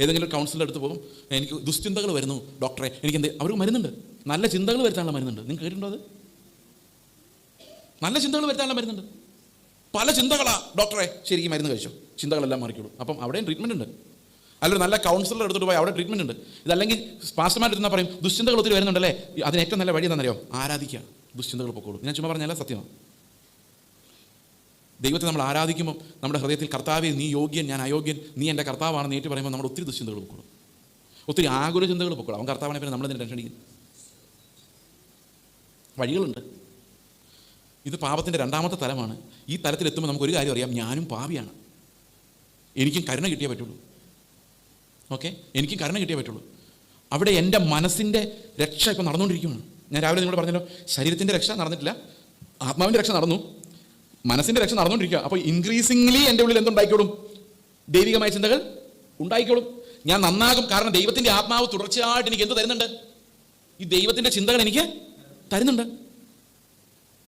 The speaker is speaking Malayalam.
ഏതെങ്കിലും കൗൺസിലിന്റെ അടുത്ത് പോകും എനിക്ക് ദുശ്ചിന്തകൾ വരുന്നു ഡോക്ടറെ എനിക്ക് എന്ത് അവർക്ക് മരുന്നുണ്ട്. നല്ല ചിന്തകൾ വരുത്താനുള്ള മരുന്നുണ്ട്. നിങ്ങൾ കേട്ടിട്ടുണ്ടോ അത്? നല്ല ചിന്തകൾ വരുത്താനുള്ള മരുന്നുണ്ട്. പല ചിന്തകളാ ഡോക്ടറെ ശരിക്കും മരുന്ന് കഴിച്ചു. ചിന്തകളെല്ലാം മാറിക്കോളൂ. അപ്പം അവിടെയും ട്രീറ്റ്മെന്റ് ഉണ്ട്. അല്ലെങ്കിൽ നല്ല കൗൺസിലർ എടുത്തിട്ട് പോയി അവിടെ ട്രീറ്റ്മെന്റ് ഉണ്ട്. ഇതല്ലെങ്കിൽ പാസ്റ്റർമാർ ഇരുന്നാൽ പറയും ദുശ്ചിന്തകൾ ഒത്തിരി വരുന്നുണ്ടല്ലേ? അതിന് ഏറ്റവും നല്ല വഴി എന്താണെന്നറിയോ? ആരാധിക്കുക. ദുശ്ചിന്തകൾ പൊക്കോളൂ. ഞാൻ ചുമ്മാ പറഞ്ഞല്ല സത്യമാണ്. ദൈവത്തെ നമ്മൾ ആരാധിക്കുമ്പോൾ നമ്മുടെ ഹൃദയത്തിൽ കർത്താവേ നീ യോഗ്യൻ ഞാൻ അയോഗ്യൻ നീ എന്റെ കർത്താവാണെന്ന് ഏറ്റു പറയുമ്പോൾ നമ്മൾ ഒത്തിരി ദുശ്ചിന്തകൾ പൊക്കോളും. ഒത്തിരി ആകുല ചിന്തകൾ പൊക്കോളും. അവൻ കർത്താവിനെ പിന്നെ നമ്മളെന്തിനെ ടെൻഷൻ അടിക്കും വഴികളുണ്ട്. ഇത് പാപത്തിന്റെ രണ്ടാമത്തെ തലമാണ്. ഈ തലത്തിലെത്തുമ്പോൾ നമുക്കൊരു കാര്യം അറിയാം. ഞാനും പാപിയാണ്. എനിക്കും കരുണ കിട്ടിയേ പറ്റുള്ളൂ. ഓക്കെ? എനിക്കും കരുണ കിട്ടിയേ പറ്റുള്ളൂ. അവിടെ എന്റെ മനസ്സിന്റെ രക്ഷ ഇപ്പോൾ നടന്നുകൊണ്ടിരിക്കുകയാണ് ഞാൻ രാവിലെ നിങ്ങളോട് പറഞ്ഞല്ലോ ശരീരത്തിന്റെ രക്ഷ നടന്നിട്ടില്ല. ആത്മാവിന്റെ രക്ഷ നടന്നു. മനസ്സിന്റെ രക്ഷ നടന്നുകൊണ്ടിരിക്കുക. അപ്പോൾ ഇൻക്രീസിംഗ്ലി എന്റെ ഉള്ളിൽ എന്തുണ്ടായിക്കോളും? ദൈവികമായ ചിന്തകൾ ഉണ്ടായിക്കോളും. ഞാൻ നന്നാകും. കാരണം ദൈവത്തിന്റെ ആത്മാവ് തുടർച്ചയായിട്ട് എനിക്ക് എന്ത് തരുന്നുണ്ട്? ഈ ദൈവത്തിന്റെ ചിന്തകൾ എനിക്ക് തരുന്നുണ്ട്.